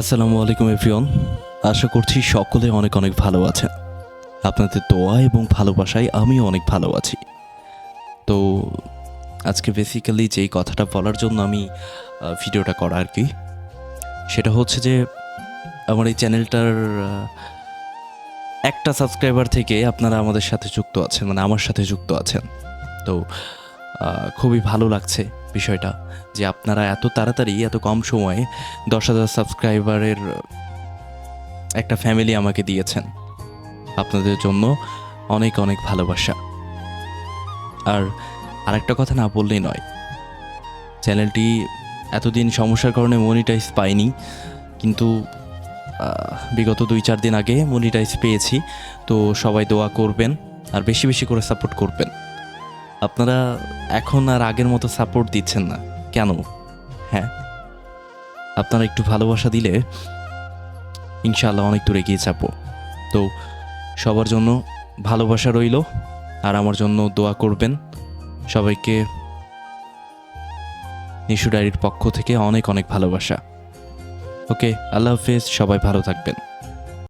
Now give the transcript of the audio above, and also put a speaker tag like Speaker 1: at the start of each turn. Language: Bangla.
Speaker 1: আসসালামু আলাইকুম, এভরিওয়ান। আশা করছি সকলে অনেক অনেক ভালো আছেন। আপনাদের দোয়া এবং ভালোবাসায় আমিও অনেক ভালো আছি। তো, আজকে বেসিক্যালি যেই কথাটা বলার জন্য আমি ভিডিওটা করা আর কি, সেটা হচ্ছে যে, আমার এই চ্যানেলটার একটা সাবস্ক্রাইবার থেকে আপনারা আমাদের সাথে যুক্ত আছেন মানে আমার সাথে যুক্ত আছেন। তো খুবই ভালো লাগছে। বিষয়টা যে আপনারা এত তাড়াতাড়ি, এত কম সময়ে দশ হাজার সাবস্ক্রাইবারের একটা ফ্যামিলি আমাকে দিয়েছেন। আপনাদের জন্য অনেক অনেক ভালোবাসা। আর আরেকটা কথা না বললেই নয়, চ্যানেলটি এতদিন সমস্যার কারণে মনিটাইজ পাইনি, কিন্তু বিগত দুই, চার দিন আগে মনিটাইজ পেয়েছি। তো সবাই দোয়া করবেন আর বেশি বেশি করে সাপোর্ট করবেন। আপনারা এখন আর আগের মতো সাপোর্ট দিচ্ছেন না। কেন? হ্যাঁ? আপনারা একটু ভালোবাসা দিলে ইনশাআল্লাহ অনেক দূরে এগিয়ে যাব। তো সবার জন্য ভালোবাসা রইল, আর আমার জন্য দোয়া করবেন। সবাইকে নিশু ডায়েরির পক্ষ থেকে অনেক অনেক ভালোবাসা। ওকে, আল্লাহ হাফেজ, সবাই ভালো থাকবেন।